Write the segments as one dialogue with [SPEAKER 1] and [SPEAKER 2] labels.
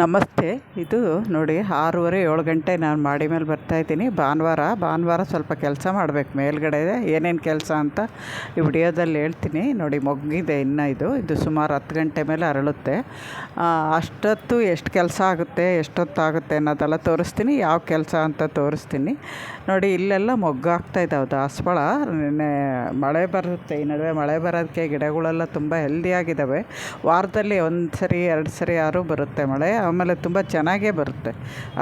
[SPEAKER 1] ನಮಸ್ತೆ. ಇದು ನೋಡಿ ಆರೂವರೆ ಏಳು ಗಂಟೆ ನಾನು ಮಾಡಿ ಮೇಲೆ ಬರ್ತಾಯಿದ್ದೀನಿ ಭಾನುವಾರ ಭಾನುವಾರ ಸ್ವಲ್ಪ ಕೆಲಸ ಮಾಡಬೇಕು. ಮೇಲ್ಗಡೆ ಏನೇನು ಕೆಲಸ ಅಂತ ಈ ವಿಡಿಯೋದಲ್ಲಿ ಹೇಳ್ತೀನಿ. ನೋಡಿ ಮೊಗ್ಗಿದೆ ಇನ್ನೂ ಇದು. ಇದು ಸುಮಾರು ಹತ್ತು ಗಂಟೆ ಮೇಲೆ ಅರಳುತ್ತೆ. ಅಷ್ಟೊತ್ತು ಎಷ್ಟು ಕೆಲಸ ಆಗುತ್ತೆ, ಎಷ್ಟೊತ್ತಾಗುತ್ತೆ ಅನ್ನೋದೆಲ್ಲ ತೋರಿಸ್ತೀನಿ. ಯಾವ ಕೆಲಸ ಅಂತ ತೋರಿಸ್ತೀನಿ. ನೋಡಿ ಇಲ್ಲೆಲ್ಲ ಮೊಗ್ಗಾಗ್ತಾ ಇದ್ದಾವೆ ದಾಸವಾಳ ನಿನ್ನೆ ಮಳೆ ಬರುತ್ತೆ. ಈ ನಡುವೆ ಮಳೆ ಬರೋದಕ್ಕೆ ಗಿಡಗಳೆಲ್ಲ ತುಂಬ ಹೆಲ್ದಿಯಾಗಿದ್ದಾವೆ ವಾರದಲ್ಲಿ ಒಂದು ಸರಿ ಎರಡು ಸರಿ ಯಾರು ಬರುತ್ತೆ ಮಳೆ. ಆಮೇಲೆ ತುಂಬ ಚೆನ್ನಾಗೇ ಬರುತ್ತೆ.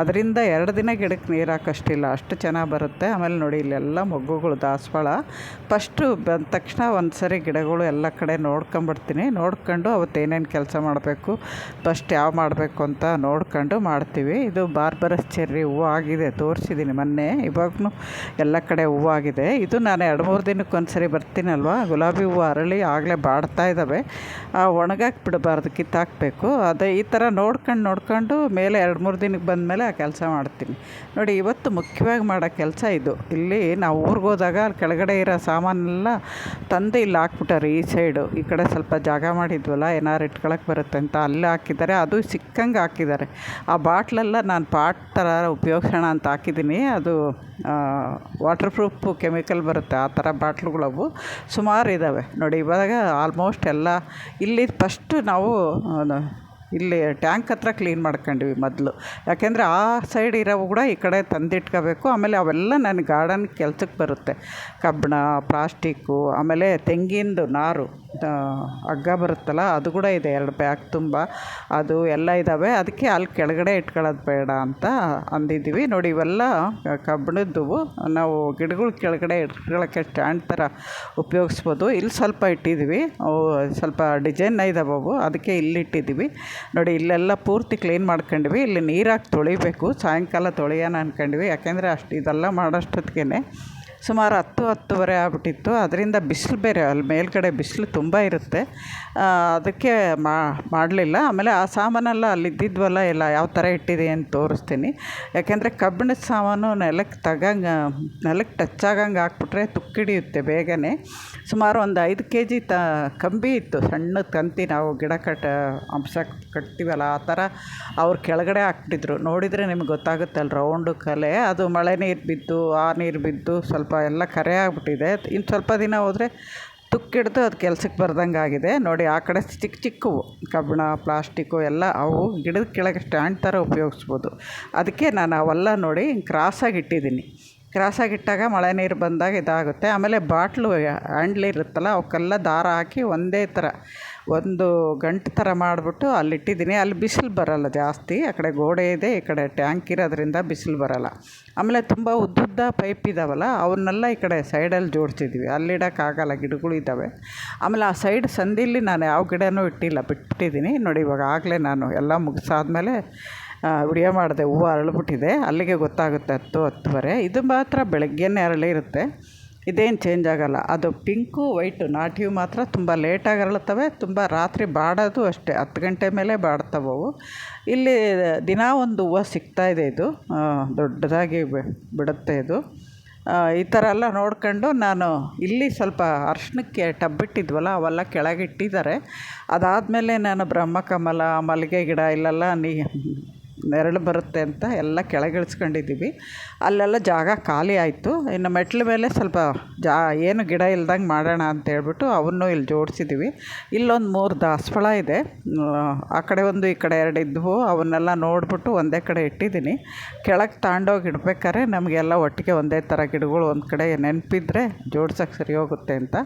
[SPEAKER 1] ಅದರಿಂದ ಎರಡು ದಿನ ಗಿಡಕ್ಕೆ ನೀರು ಹಾಕೋಷ್ಟಿಲ್ಲ, ಅಷ್ಟು ಚೆನ್ನಾಗಿ ಬರುತ್ತೆ. ಆಮೇಲೆ ನೋಡಿ ಇಲ್ಲೆಲ್ಲ ಮೊಗ್ಗುಗಳು, ದಾಸವಾಳ. ಫಸ್ಟು ಬಂದ ತಕ್ಷಣ ಒಂದು ಸರಿ ಗಿಡಗಳು ಎಲ್ಲ ಕಡೆ ನೋಡ್ಕೊಂಬಿಡ್ತೀನಿ. ನೋಡ್ಕೊಂಡು ಅವತ್ತು ಏನೇನು ಕೆಲಸ ಮಾಡಬೇಕು, ಫಸ್ಟ್ ಯಾವ ಮಾಡಬೇಕು ಅಂತ ನೋಡ್ಕೊಂಡು ಮಾಡ್ತೀವಿ. ಇದು ಬಾರ್ಬರಸ್ ಚೆರ್ರಿ ಹೂವು ಆಗಿದೆ ತೋರಿಸಿದ್ದೀನಿ ಮೊನ್ನೆ. ಇವಾಗೂ ಎಲ್ಲ ಕಡೆ ಹೂವಾಗಿದೆ ಇದು ನಾನು ಎರಡು ಮೂರು ದಿನಕ್ಕೆ ಒಂದು ಸರಿ ಬರ್ತೀನಲ್ವ? ಗುಲಾಬಿ ಹೂವು ಅರಳಿ ಆಗಲೇ ಬಾಡ್ತಾ ಇದ್ದಾವೆ ಒಣಗಾಕಿ ಬಿಡಬಾರ್ದು, ಕಿತ್ತಾಕಬೇಕು. ಅದೇ ಈ ಥರ ನೋಡ್ಕೊಂಡು ನೋಡ್ಕೊಂಡು ಮೇಲೆ ಎರಡು ಮೂರು ದಿನಕ್ಕೆ ಬಂದಮೇಲೆ ಆ ಕೆಲಸ ಮಾಡ್ತೀನಿ. ನೋಡಿ, ಇವತ್ತು ಮುಖ್ಯವಾಗಿ ಮಾಡೋ ಕೆಲಸ ಇದು. ಇಲ್ಲಿ ನಾವು ಊರಿಗೆ ಹೋದಾಗ ಅಲ್ಲಿ ಕೆಳಗಡೆ ಇರೋ ಸಾಮಾನೆಲ್ಲ ತಂದು ಇಲ್ಲಿ ಹಾಕ್ಬಿಟ್ಟಾರೆ ಈ ಸೈಡು. ಈ ಕಡೆ ಸ್ವಲ್ಪ ಜಾಗ ಮಾಡಿದ್ವಲ್ಲ ಏನಾರು ಇಟ್ಕೊಳಕ್ಕೆ ಬರುತ್ತೆ ಅಂತ ಅಲ್ಲಿ ಹಾಕಿದ್ದಾರೆ. ಅದು ಸಿಕ್ಕಂಗೆ ಹಾಕಿದ್ದಾರೆ. ಆ ಬಾಟ್ಲೆಲ್ಲ ನಾನು ಪಾಟ್ ಥರ ಉಪಯೋಗಿಸೋಣ ಅಂತ ಹಾಕಿದ್ದೀನಿ. ಅದು ವಾಟರ್ ಪ್ರೂಫ್ ಕೆಮಿಕಲ್ ಬರುತ್ತೆ, ಆ ಥರ ಬಾಟ್ಲುಗಳವು ಸುಮಾರು ಇದ್ದಾವೆ. ನೋಡಿ, ಇವಾಗ ಆಲ್ಮೋಸ್ಟ್ ಎಲ್ಲ ಇಲ್ಲಿ ಫಸ್ಟು ನಾವು ಇಲ್ಲಿ ಟ್ಯಾಂಕ್ ಹತ್ರ ಕ್ಲೀನ್ ಮಾಡ್ಕೊಂಡ್ವಿ ಮೊದಲು. ಯಾಕೆಂದರೆ ಆ ಸೈಡ್ ಇರೋವು ಕೂಡ ಈ ಕಡೆ ತಂದಿಟ್ಕೋಬೇಕು. ಆಮೇಲೆ ಅವೆಲ್ಲ ನನ್ನ ಗಾರ್ಡನ್ ಕೆಲ್ಸಕ್ಕೆ ಬರುತ್ತೆ. ಕಬ್ಬಿಣ, ಪ್ಲಾಸ್ಟಿಕ್ಕು, ಆಮೇಲೆ ತೆಂಗಿನದು ನಾರು. ಹಗ್ಗ ಬರುತ್ತಲ್ಲ, ಅದು ಕೂಡ ಇದೆ, ಎರಡು ಬ್ಯಾಗ್ ತುಂಬ. ಅದು ಎಲ್ಲ ಇದ್ದಾವೆ ಅದಕ್ಕೆ ಅಲ್ಲಿ ಕೆಳಗಡೆ ಇಟ್ಕೊಳ್ಳೋದು ಬೇಡ ಅಂತ ಅಂದಿದ್ದೀವಿ. ನೋಡಿ, ಇವೆಲ್ಲ ಕಬ್ಬಿಣದ್ದು ನಾವು ಗಿಡಗಳ ಕೆಳಗಡೆ ಇಟ್ಕೊಳ್ಳೋಕ್ಕೆ ಸ್ಟ್ಯಾಂಡ್ ಥರ ಉಪಯೋಗಿಸ್ಬೋದು. ಇಲ್ಲಿ ಸ್ವಲ್ಪ ಇಟ್ಟಿದ್ದೀವಿ. ಸ್ವಲ್ಪ ಡಿಸೈನ್ ಇದಾವೆ ಅವು. ಅದಕ್ಕೆ ಇಲ್ಲಿ ಇಟ್ಟಿದ್ದೀವಿ. ನೋಡಿ, ಇಲ್ಲೆಲ್ಲ ಪೂರ್ತಿ ಕ್ಲೀನ್ ಮಾಡ್ಕೊಂಡ್ವಿ. ಇಲ್ಲಿ ನೀರಾಕಿ ತೊಳಿಬೇಕು. ಸಾಯಂಕಾಲ ತೊಳೆಯೋಣ ಅಂದ್ಕೊಂಡ್ವಿ ಯಾಕೆಂದರೆ ಅಷ್ಟು ಇದೆಲ್ಲ ಮಾಡೋಷ್ಟೊತ್ತಿಗೆ ಸುಮಾರು ಹತ್ತು ಹತ್ತುವರೆ ಆಗ್ಬಿಟ್ಟಿತ್ತು. ಅದರಿಂದ ಬಿಸಿಲು ಬೇರೆ, ಅಲ್ಲಿ ಮೇಲ್ಗಡೆ ಬಿಸಿಲು ತುಂಬ ಇರುತ್ತೆ. ಅದಕ್ಕೆ ಮಾಡಲಿಲ್ಲ. ಆಮೇಲೆ ಆ ಸಾಮಾನೆಲ್ಲ ಅಲ್ಲಿ ಇದ್ದಿದ್ವಲ್ಲ ಎಲ್ಲ ಯಾವ ಥರ ಇಟ್ಟಿದೆ ಅಂತ ತೋರಿಸ್ತೀನಿ. ಯಾಕೆಂದರೆ ಕಬ್ಬಿಣದ ಸಾಮಾನು ನೆಲಕ್ಕೆ ತಗಂಗೆ, ನೆಲಕ್ಕೆ ಟಚ್ ಆಗಂಗೆ ಹಾಕ್ಬಿಟ್ರೆ ತುಕ್ಕಿಡಿಯುತ್ತೆ ಬೇಗನೆ. ಸುಮಾರು ಒಂದು ಐದು ಕೆ ಜಿ ತ, ಕಂಬಿ ಇತ್ತು. ಸಣ್ಣ ತಂತಿ ನಾವು ಗಿಡ ಕಟ್ಟ ಅಂಶ ಕಟ್ತೀವಲ್ಲ, ಆ ಥರ ಅವ್ರು ಕೆಳಗಡೆ ಹಾಕ್ಬಿಟ್ಟಿದ್ರು. ನೋಡಿದರೆ ನಿಮ್ಗೆ ಗೊತ್ತಾಗುತ್ತಲ್ಲ, ರೌಂಡು ಕಲೆ. ಅದು ಮಳೆ ನೀರು ಬಿದ್ದು, ಆ ನೀರು ಬಿದ್ದು, ಸ್ವಲ್ಪ ಎಲ್ಲ ಕರೆ ಆಗಿಬಿಟ್ಟಿದೆ. ಇನ್ನು ಸ್ವಲ್ಪ ದಿನ ಹೋದರೆ ತುಕ್ಕಿಡ್ದು ಅದು ಕೆಲ್ಸಕ್ಕೆ ಬರ್ದಂಗೆ ಆಗಿದೆ. ನೋಡಿ ಆ ಕಡೆ ಚಿಕ್ಕ ಚಿಕ್ಕವು ಕಬ್ಬಿಣ, ಪ್ಲಾಸ್ಟಿಕ್ಕು ಎಲ್ಲ ಅವು ಗಿಡದ ಕೆಳಗೆ ಸ್ಟ್ಯಾಂಡ್ ಥರ ಉಪಯೋಗಿಸ್ಬೋದು. ಅದಕ್ಕೆ ನಾನು ಅವೆಲ್ಲ ನೋಡಿ ಕ್ರಾಸಾಗಿ ಇಟ್ಟಿದ್ದೀನಿ. ಕ್ರಾಸಾಗಿ ಇಟ್ಟಾಗ ಮಳೆ ನೀರು ಬಂದಾಗ ಇದಾಗುತ್ತೆ. ಆಮೇಲೆ ಬಾಟ್ಲು ಹ್ಯಾಂಡ್ಲ್ ಇರುತ್ತಲ್ಲ ಅವಕ್ಕೆಲ್ಲ ದಾರ ಹಾಕಿ ಒಂದೇ ಥರ ಒಂದು ಗಂಟು ಥರ ಮಾಡಿಬಿಟ್ಟು ಅಲ್ಲಿ ಇಟ್ಟಿದ್ದೀನಿ ಅಲ್ಲಿ ಬಿಸಿಲು ಬರೋಲ್ಲ ಜಾಸ್ತಿ. ಆ ಕಡೆ ಗೋಡೆ ಇದೆ, ಈ ಕಡೆ ಟ್ಯಾಂಕ್ ಇರೋದ್ರಿಂದ ಬಿಸಿಲು ಬರೋಲ್ಲ. ಆಮೇಲೆ ತುಂಬ ಉದ್ದುದ್ದ ಪೈಪ್ ಇದ್ದಾವಲ್ಲ ಅವನ್ನೆಲ್ಲ ಈ ಕಡೆ ಸೈಡಲ್ಲಿ ಜೋಡಿಸಿದ್ವಿ. ಅಲ್ಲಿಡೋಕ್ಕಾಗಲ್ಲ ಗಿಡಗಳು ಇದ್ದಾವೆ. ಆಮೇಲೆ ಆ ಸೈಡ್ ಸಂದಿಲ್ಲಿ ನಾನು ಯಾವ ಗಿಡನೂ ಇಟ್ಟಿಲ್ಲ, ಬಿಟ್ಟಿದ್ದೀನಿ. ನೋಡಿ, ಇವಾಗ ಆಗಲೇ ನಾನು ಎಲ್ಲ ಮುಗಿಸಾದ್ಮೇಲೆ ವಿಡಿಯೋ ಮಾಡಿದೆ. ಹೂವು ಅರಳಿಬಿಟ್ಟಿದೆ. ಅಲ್ಲಿಗೆ ಗೊತ್ತಾಗುತ್ತೆ ಹತ್ತು ಹತ್ತುವರೆ. ಇದು ಮಾತ್ರ ಬೆಳಗ್ಗೆನೇ ಅರಳಿರುತ್ತೆ. ಇದೇನು ಚೇಂಜ್ ಆಗೋಲ್ಲ. ಅದು ಪಿಂಕು, ವೈಟು, ನಾಟಿ ಹೂ ಮಾತ್ರ ತುಂಬ ಲೇಟಾಗಿ ಅರಳುತ್ತವೆ. ತುಂಬ ರಾತ್ರಿ ಬಾಡೋದು ಅಷ್ಟೇ. ಹತ್ತು ಗಂಟೆ ಮೇಲೆ ಬಾಡ್ತವೆ ಇಲ್ಲಿ ದಿನಾ ಒಂದು ಹೂವು ಸಿಗ್ತಾಯಿದೆ ಇದು ದೊಡ್ಡದಾಗಿ ಬಿಡುತ್ತೆ ಇದು. ಈ ಥರ ಎಲ್ಲ ನೋಡ್ಕೊಂಡು ನಾನು ಇಲ್ಲಿ ಸ್ವಲ್ಪ ಅರ್ಶಿಣಕ್ಕೆ ಟಬ್ ಇಟ್ಟಿದ್ವಲ್ಲ ಅವೆಲ್ಲ ಕೆಳಗೆ ಇಟ್ಟಿದ್ದಾರೆ ಅದಾದಮೇಲೆ ನಾನು ಬ್ರಹ್ಮಕಮಲ, ಮಲ್ಲಿಗೆ ಗಿಡ ಇಲ್ಲೆಲ್ಲ ನೀ ನೆರಳು ಬರುತ್ತೆ ಅಂತ ಎಲ್ಲ ಕೆಳಗಿಳಿಸ್ಕೊಂಡಿದ್ದೀವಿ. ಅಲ್ಲೆಲ್ಲ ಜಾಗ ಖಾಲಿ ಆಯಿತು. ಇನ್ನು ಮೆಟ್ಲ ಮೇಲೆ ಸ್ವಲ್ಪ ಜಾ ಏನು ಗಿಡ ಇಲ್ದಂಗೆ ಮಾಡೋಣ ಅಂತೇಳ್ಬಿಟ್ಟು ಅವನ್ನು ಇಲ್ಲಿ ಜೋಡಿಸಿದ್ದೀವಿ. ಇಲ್ಲೊಂದು ಮೂರು ದಾಸಫಳ ಇದೆ. ಆ ಕಡೆ ಒಂದು, ಈ ಕಡೆ ಎರಡು ಇದ್ದವು. ಅವನ್ನೆಲ್ಲ ನೋಡಿಬಿಟ್ಟು ಒಂದೇ ಕಡೆ ಇಟ್ಟಿದ್ದೀನಿ. ಕೆಳಗೆ ತಗೊಂಡೋಗಿ ಇಡ್ಬೇಕಾದ್ರೆ ನಮಗೆಲ್ಲ ಒಟ್ಟಿಗೆ ಒಂದೇ ಥರ ಗಿಡಗಳು ಒಂದು ಕಡೆ ನೆನಪಿದ್ರೆ ಜೋಡ್ಸೋಕ್ಕೆ ಸರಿ ಹೋಗುತ್ತೆ ಅಂತ.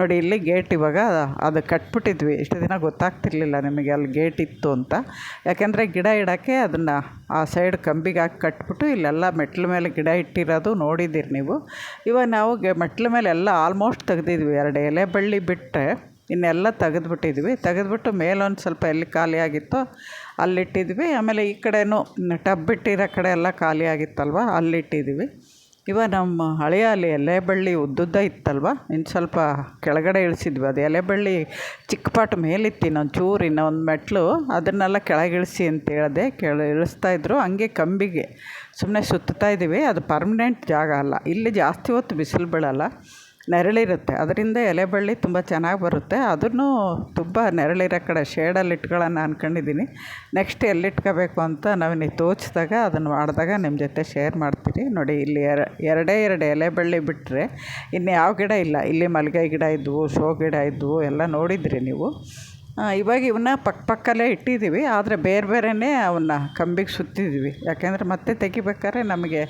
[SPEAKER 1] ನೋಡಿ, ಇಲ್ಲಿ ಗೇಟ್ ಇವಾಗ ಅದು ಕಟ್ಬಿಟ್ಟಿದ್ವಿ. ಇಷ್ಟು ದಿನ ಗೊತ್ತಾಗ್ತಿರ್ಲಿಲ್ಲ ನಿಮಗೆ ಅಲ್ಲಿ ಗೇಟ್ ಇತ್ತು ಅಂತ. ಯಾಕೆಂದರೆ ಗಿಡ ಇಡೋಕ್ಕೆ ಅದನ್ನು ಆ ಸೈಡ್ ಕಂಬಿಗೆ ಹಾಕಿ ಕಟ್ಬಿಟ್ಟು ಇಲ್ಲೆಲ್ಲ ಮೆಟ್ಲ ಮೇಲೆ ಗಿಡ ಇಟ್ಟಿರೋದು ನೋಡಿದ್ದೀರಿ ನೀವು. ಇವಾಗ ನಾವು ಮೆಟ್ಲ ಮೇಲೆ ಎಲ್ಲ ಆಲ್ಮೋಸ್ಟ್ ತೆಗೆದಿದ್ವಿ. ಎರಡು ಎಲೆ ಬಳ್ಳಿ ಬಿಟ್ಟರೆ ಇನ್ನೆಲ್ಲ ತೆಗೆದ್ಬಿಟ್ಟಿದ್ವಿ. ತೆಗೆದ್ಬಿಟ್ಟು ಮೇಲೊಂದು ಸ್ವಲ್ಪ ಎಲ್ಲಿ ಖಾಲಿಯಾಗಿತ್ತೋ ಅಲ್ಲಿಟ್ಟಿದ್ವಿ. ಆಮೇಲೆ ಈ ಕಡೆಯೂ ಟಬ್ ಬಿಟ್ಟಿರೋ ಕಡೆ ಎಲ್ಲ ಖಾಲಿಯಾಗಿತ್ತಲ್ವ ಅಲ್ಲಿಟ್ಟಿದ್ವಿ. ಇವಾಗ ನಮ್ಮ ಹಳೆಯ ಅಲ್ಲಿ ಎಲೆ ಬಳ್ಳಿ ಉದ್ದುದ್ದ ಇತ್ತಲ್ವ? ಇನ್ನು ಸ್ವಲ್ಪ ಕೆಳಗಡೆ ಇಳಿಸಿದ್ವಿ. ಅದು ಎಲೆ ಬಳ್ಳಿ ಚಿಕ್ಕ ಪಾಟ್ ಮೇಲಿತ್ತು ಇನ್ನೊಂದು ಚೂರು, ಇನ್ನೊಂದು ಮೆಟ್ಲು. ಅದನ್ನೆಲ್ಲ ಕೆಳಗೆ ಇಳಿಸಿ ಅಂತ ಹೇಳಿದೆ. ಕೆಳ ಇದ್ದರು ಹಂಗೆ ಕಂಬಿಗೆ ಸುಮ್ಮನೆ ಸುತ್ತಾ ಇದ್ದೀವಿ. ಅದು ಪರ್ಮನೆಂಟ್ ಜಾಗ ಅಲ್ಲ. ಇಲ್ಲಿ ಜಾಸ್ತಿ ಹೊತ್ತು ಬಿಸಿಲು ಬೀಳಲ್ಲ. ನೆರಳಿರುತ್ತೆ. ಅದರಿಂದ ಎಲೆ ಬಳ್ಳಿ ತುಂಬ ಚೆನ್ನಾಗಿ ಬರುತ್ತೆ. ಅದನ್ನು ತುಂಬ ನೆರಳಿರೋ ಕಡೆ ಶೇಡಲ್ಲಿ ಇಟ್ಕೊಳ್ಳೋಣ ಅಂದ್ಕೊಂಡಿದ್ದೀನಿ ನೆಕ್ಸ್ಟ್ ಎಲ್ಲಿಟ್ಕೋಬೇಕು ಅಂತ ನಾವಿನ್ನು ತೋಚಿದಾಗ ಅದನ್ನು ಮಾಡಿದಾಗ ನಿಮ್ಮ ಜೊತೆ ಶೇರ್ ಮಾಡ್ತೀನಿ. ನೋಡಿ, ಇಲ್ಲಿ ಎರ, ಎರಡೇ ಎರಡು ಎಲೆ ಬಳ್ಳಿ ಬಿಟ್ಟರೆ ಇನ್ನು ಯಾವ ಗಿಡ ಇಲ್ಲ. ಇಲ್ಲಿ ಮಲ್ಲಿಗೆ ಗಿಡ ಇದ್ದವು ಶೋ ಗಿಡ ಇದ್ದವು ಎಲ್ಲ ನೋಡಿದ್ರಿ ನೀವು. ಇವಾಗ ಇವನ್ನ ಪಕ್ಕ ಪಕ್ಕಲ್ಲೇ ಇಟ್ಟಿದ್ದೀವಿ. ಆದರೆ ಬೇರೆ ಬೇರೆಯೇ ಅವನ್ನ ಕಂಬಿಗೆ ಸುತ್ತಿದ್ದೀವಿ. ಯಾಕೆಂದರೆ ಮತ್ತೆ ತೆಗಿಬೇಕಾದ್ರೆ ನಮಗೆ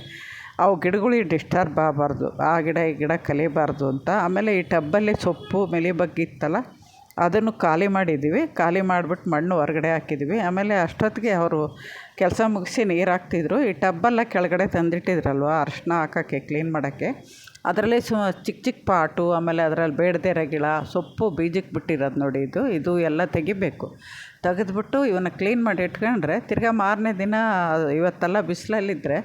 [SPEAKER 1] ಅವು ಗಿಡಗಳಿಗೆ ಡಿಸ್ಟರ್ಬ್ ಆಗಬಾರ್ದು, ಆ ಗಿಡ ಈ ಗಿಡ ಕಲಿಬಾರ್ದು ಅಂತ. ಆಮೇಲೆ ಈ ಟಬ್ಬಲ್ಲಿ ಸೊಪ್ಪು ಮೆಲಿ ಬಗ್ಗೆ ಇತ್ತಲ್ಲ, ಅದನ್ನು ಖಾಲಿ ಮಾಡಿದ್ದೀವಿ. ಖಾಲಿ ಮಾಡಿಬಿಟ್ಟು ಮಣ್ಣು ಹೊರಗಡೆ ಹಾಕಿದ್ದೀವಿ. ಆಮೇಲೆ ಅಷ್ಟೊತ್ತಿಗೆ ಅವರು ಕೆಲಸ ಮುಗಿಸಿ ನೀರು ಹಾಕ್ತಿದ್ರು. ಈ ಟಬ್ಬೆಲ್ಲ ಕೆಳಗಡೆ ತಂದಿಟ್ಟಿದ್ರಲ್ವ ಅರ್ಶಿನ ಹಾಕೋಕ್ಕೆ, ಕ್ಲೀನ್ ಮಾಡೋಕ್ಕೆ. ಅದರಲ್ಲಿ ಸು, ಚಿಕ್ಕ ಚಿಕ್ಕ ಪಾಟು, ಆಮೇಲೆ ಅದರಲ್ಲಿ ಬೇಡದೇ ಇರೋ ಗಿಡ, ಸೊಪ್ಪು ಬೀಜಕ್ಕೆ ಬಿಟ್ಟಿರೋದು ನೋಡಿ ಇದು. ಇದು ಎಲ್ಲ ತೆಗಿಬೇಕು. ತೆಗೆದ್ಬಿಟ್ಟು ಇವನ್ನ ಕ್ಲೀನ್ ಮಾಡಿ ಇಟ್ಕೊಂಡ್ರೆ, ತಿರ್ಗಾ ಮಾರನೇ ದಿನ ಇವತ್ತೆಲ್ಲ ಬಿಸಿಲಲ್ಲಿದ್ದರೆ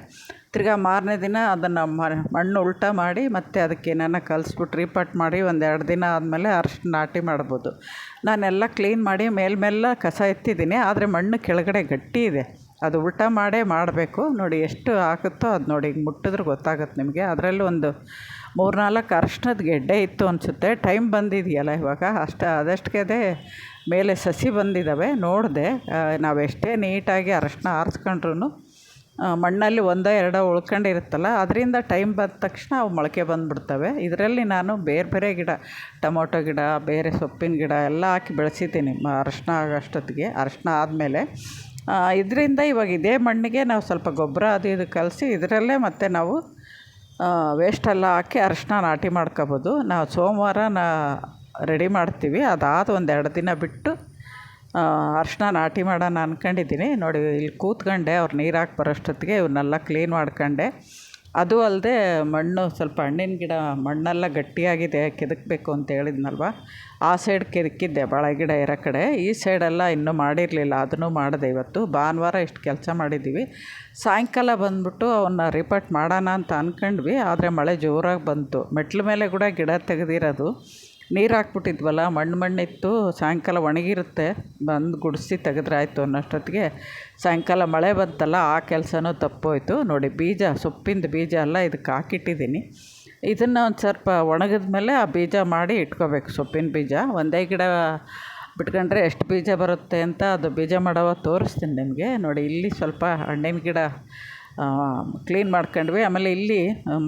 [SPEAKER 1] ತಿರ್ಗಾ ಮಾರನೇ ದಿನ ಅದನ್ನು ಮಣ್ಣು ಉಲ್ಟಾ ಮಾಡಿ ಮತ್ತು ಅದಕ್ಕೆ ಏನಾನ ಕಲಿಸ್ಬಿಟ್ಟು ರೀಪಟ್ ಮಾಡಿ ಒಂದು ಎರಡು ದಿನ ಆದಮೇಲೆ ಅರ್ಶಿನ ನಾಟಿ ಮಾಡ್ಬೋದು. ನಾನೆಲ್ಲ ಕ್ಲೀನ್ ಮಾಡಿ ಮೇಲ್ಮೇಲೆ ಕಸ ಎತ್ತಿದ್ದೀನಿ, ಆದರೆ ಮಣ್ಣು ಕೆಳಗಡೆ ಗಟ್ಟಿ ಇದೆ. ಅದು ಉಲ್ಟಾ ಮಾಡೇ ಮಾಡಬೇಕು. ನೋಡಿ ಎಷ್ಟು ಹಾಕುತ್ತೋ ಅದು ನೋಡಿ ಈಗ ಮುಟ್ಟಿದ್ರೆ ಗೊತ್ತಾಗುತ್ತೆ ನಿಮಗೆ. ಅದರಲ್ಲೂ ಒಂದು ಮೂರು ನಾಲ್ಕು ಅರ್ಶಿನದ ಗೆಡ್ಡೆ ಇತ್ತು ಅನಿಸುತ್ತೆ. ಟೈಮ್ ಬಂದಿದೆಯಲ್ಲ ಇವಾಗ. ಅಷ್ಟು ಅದಷ್ಟಕ್ಕೆ ಮೇಲೆ ಸಸಿ ಬಂದಿದ್ದಾವೆ ನೋಡಿದೆ. ನಾವೆಷ್ಟೇ ನೀಟಾಗಿ ಅರಶಿನ ಆರಿಸ್ಕೊಂಡ್ರು ಮಣ್ಣಲ್ಲಿ ಒಂದೋ ಎರಡೋ ಉಳ್ಕೊಂಡಿರುತ್ತಲ್ಲ ಅದರಿಂದ ಟೈಮ್ ಬಂದ ತಕ್ಷಣ ಅವು ಮೊಳಕೆ ಬಂದುಬಿಡ್ತವೆ. ಇದರಲ್ಲಿ ನಾನು ಬೇರೆ ಬೇರೆ ಗಿಡ, ಟೊಮೊಟೊ ಗಿಡ, ಬೇರೆ ಸೊಪ್ಪಿನ ಗಿಡ ಎಲ್ಲ ಹಾಕಿ ಬೆಳೆಸಿದ್ದೀನಿ ಅರಶಿನ ಆಗೋಷ್ಟೊತ್ತಿಗೆ ಅರಶಿನ ಆದಮೇಲೆ. ಇದರಿಂದ ಇವಾಗ ಇದೇ ಮಣ್ಣಿಗೆ ನಾವು ಸ್ವಲ್ಪ ಗೊಬ್ಬರ ಅದು ಇದು ಕಲಸಿ ಇದರಲ್ಲೇ ಮತ್ತೆ ನಾವು ವೇಸ್ಟೆಲ್ಲ ಹಾಕಿ ಅರಶಿನ ನಾಟಿ ಮಾಡ್ಕೊಬೋದು. ನಾವು ಸೋಮವಾರ ನಾ ರೆಡಿ ಮಾಡ್ತೀವಿ. ಅದಾದ ಒಂದು ಎರಡು ದಿನ ಬಿಟ್ಟು ಅರಶಿನ ನಾಟಿ ಮಾಡೋಣ ಅಂದ್ಕೊಂಡಿದ್ದೀನಿ ನೋಡಿ, ಇಲ್ಲಿ ಕೂತ್ಕೊಂಡೆ, ಅವ್ರು ನೀರು ಹಾಕಿ ಬರೋಷ್ಟೊತ್ತಿಗೆ ಇವನ್ನೆಲ್ಲ ಕ್ಲೀನ್ ಮಾಡ್ಕೊಂಡೆ. ಅದು ಅಲ್ಲದೆ ಮಣ್ಣು, ಸ್ವಲ್ಪ ಹಣ್ಣಿನ ಗಿಡ, ಮಣ್ಣೆಲ್ಲ ಗಟ್ಟಿಯಾಗಿದೆ, ಕೆದಕಬೇಕು ಅಂತ ಹೇಳಿದ್ನಲ್ವ? ಆ ಸೈಡ್ ಕೆದಕಿದ್ದೆ ಬಾಳೆ ಗಿಡ ಇರೋ ಕಡೆ. ಈ ಸೈಡೆಲ್ಲ ಇನ್ನೂ ಮಾಡಿರಲಿಲ್ಲ, ಅದನ್ನು ಮಾಡಿದೆ ಇವತ್ತು. ಭಾನುವಾರ ಇಷ್ಟು ಕೆಲಸ ಮಾಡಿದ್ದೀವಿ. ಸಾಯಂಕಾಲ ಬಂದುಬಿಟ್ಟು ಅವನ್ನ ರಿಪೋರ್ಟ್ ಮಾಡೋಣ ಅಂತ ಅಂದ್ಕೊಂಡ್ವಿ ಆದರೆ ಮಳೆ ಜೋರಾಗಿ ಬಂತು. ಮೆಟ್ಲ ಮೇಲೆ ಕೂಡ ಗಿಡ ತೆಗೆದಿರೋದು. ನೀರು ಹಾಕ್ಬಿಟ್ಟಿದ್ವಲ್ಲ ಮಣ್ಣು ಮಣ್ಣಿತ್ತು, ಸಾಯಂಕಾಲ ಒಣಗಿರುತ್ತೆ, ಬಂದು ಗುಡಿಸಿ ತೆಗೆದ್ರೆ ಆಯಿತು ಅನ್ನೋಷ್ಟೊತ್ತಿಗೆ. ಸಾಯಂಕಾಲ ಮಳೆ ಬಂತಲ್ಲ, ಆ ಕೆಲಸನೂ ತಪ್ಪೋಯ್ತು. ನೋಡಿ, ಬೀಜ, ಸೊಪ್ಪಿಂದು ಬೀಜ ಎಲ್ಲ ಇದಕ್ಕೆ ಹಾಕಿಟ್ಟಿದ್ದೀನಿ. ಇದನ್ನು ಒಂದು ಸ್ವಲ್ಪ ಒಣಗಿದ ಮೇಲೆ ಆ ಬೀಜ ಮಾಡಿ ಇಟ್ಕೋಬೇಕು, ಸೊಪ್ಪಿನ ಬೀಜ. ಒಂದೇ ಗಿಡ ಬಿಟ್ಕೊಂಡ್ರೆ ಎಷ್ಟು ಬೀಜ ಬರುತ್ತೆ ಅಂತ ಅದು ಬೀಜ ಮಾಡೋವ ತೋರಿಸ್ತೀನಿ ನಿಮಗೆ. ನೋಡಿ, ಇಲ್ಲಿ ಸ್ವಲ್ಪ ಹಣ್ಣಿನ ಗಿಡ ಕ್ಲೀನ್ ಮಾಡ್ಕೊಂಡ್ವಿ. ಆಮೇಲೆ ಇಲ್ಲಿ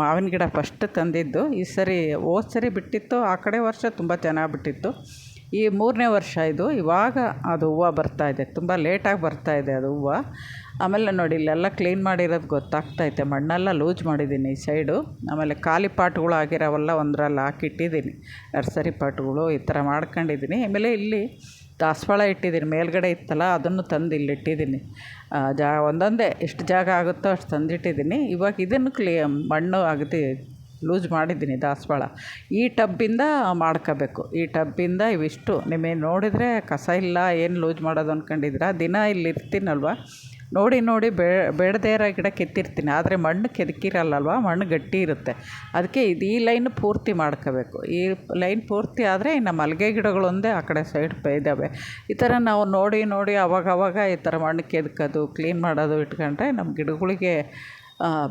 [SPEAKER 1] ಮಾವಿನ ಗಿಡ ಫಸ್ಟ್ ತಂದಿದ್ದು. ಈ ಸರಿ ಹೋದ ಸರಿ ಬಿಟ್ಟಿತ್ತು. ಆ ಕಡೆ ವರ್ಷ ತುಂಬ ಚೆನ್ನಾಗಿ ಬಿಟ್ಟಿತ್ತು. ಈ ಮೂರನೇ ವರ್ಷ ಇದು. ಇವಾಗ ಅದು ಹೂವು ಬರ್ತಾಯಿದೆ ತುಂಬ ಲೇಟಾಗಿ ಬರ್ತಾಯಿದೆ ಅದು ಹೂವು. ಆಮೇಲೆ ನೋಡಿ, ಇಲ್ಲೆಲ್ಲ ಕ್ಲೀನ್ ಮಾಡಿರೋದು ಗೊತ್ತಾಗ್ತೈತೆ ಮಣ್ಣೆಲ್ಲ ಲೂಸ್ ಮಾಡಿದ್ದೀನಿ ಈ ಸೈಡು ಆಮೇಲೆ ಖಾಲಿ ಪಾಟ್ಗಳು ಆಗಿರೋವೆಲ್ಲ ಒಂದರಲ್ಲಿ ಹಾಕಿಟ್ಟಿದ್ದೀನಿ. ನರ್ಸರಿ ಪಾಟ್ಗಳು ಈ ಥರ ಮಾಡ್ಕೊಂಡಿದ್ದೀನಿ. ಆಮೇಲೆ ಇಲ್ಲಿ ದಾಸವಾಳ ಇಟ್ಟಿದ್ದೀನಿ. ಮೇಲ್ಗಡೆ ಇತ್ತಲ್ಲ, ಅದನ್ನು ತಂದು ಇಲ್ಲಿ ಇಟ್ಟಿದ್ದೀನಿ. ಜಾ, ಒಂದೊಂದೇ, ಎಷ್ಟು ಜಾಗ ಆಗುತ್ತೋ ಅಷ್ಟು ತಂದಿಟ್ಟಿದ್ದೀನಿ. ಇವಾಗ ಇದನ್ನು ಕ್ಲಿಯ ಮಣ್ಣು ಅಗದಿ ಲೂಸ್ ಮಾಡಿದ್ದೀನಿ ದಾಸವಾಳ. ಈ ಟಬ್ಬಿಂದ ಮಾಡ್ಕೋಬೇಕು. ಈ ಟಬ್ಬಿಂದ ಇವಿಷ್ಟು. ನಿಮಗೆ ನೋಡಿದರೆ ಕಸ ಇಲ್ಲ, ಏನು ಲೂಸ್ ಮಾಡೋದು ಅಂದ್ಕೊಂಡಿದ್ದೀರಾ ದಿನ ಇಲ್ಲಿ ಇರ್ತೀನಲ್ವ? ನೋಡಿ ನೋಡಿ ಬೇಡದೇ ಇರೋ ಗಿಡ ಕೆತ್ತಿರ್ತೀನಿ. ಆದರೆ ಮಣ್ಣು ಕೆದಕಿರಲ್ಲಲ್ವ? ಮಣ್ಣು ಗಟ್ಟಿ ಇರುತ್ತೆ. ಅದಕ್ಕೆ ಇದು ಈ ಲೈನ್ ಪೂರ್ತಿ ಮಾಡ್ಕೋಬೇಕು. ಈ ಲೈನ್ ಪೂರ್ತಿ ಆದರೆ ಇನ್ನು ಮಲ್ಲಿಗೆ ಗಿಡಗಳೊಂದೇ ಆ ಕಡೆ ಸೈಡ್ ಇದ್ದಾವೆ ಈ ಥರ ನಾವು ನೋಡಿ ನೋಡಿ ಅವಾಗವಾಗ ಈ ಥರ ಮಣ್ಣು ಕೆದಕೋದು, ಕ್ಲೀನ್ ಮಾಡೋದು ಇಟ್ಕೊಂಡ್ರೆ ನಮ್ಮ ಗಿಡಗಳಿಗೆ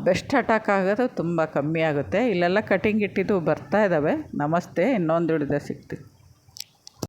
[SPEAKER 1] ಬೆಸ್ಟ್ ಅಟ್ಯಾಕ್ ಆಗೋದು ತುಂಬ ಕಮ್ಮಿ ಆಗುತ್ತೆ. ಇಲ್ಲೆಲ್ಲ ಕಟಿಂಗ್ ಇಟ್ಟಿದ್ದು ಬರ್ತಾ ಇದ್ದಾವೆ ನಮಸ್ತೆ. ಇನ್ನೊಂದು ಹಿಡ್ದೆ ಸಿಗ್ತೀವಿ